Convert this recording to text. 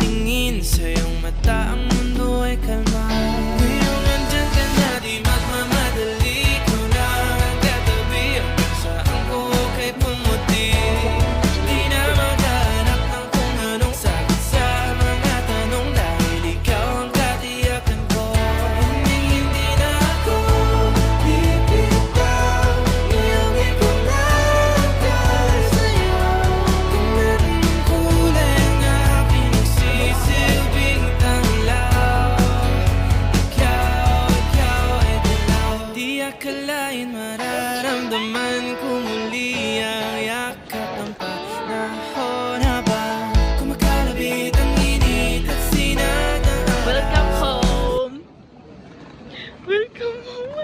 tingin sa iyong mata ang akalain mararamdaman ko muli ang yakap ng panahon na ba kumakalabit ang init at sinag Welcome home! Welcome home!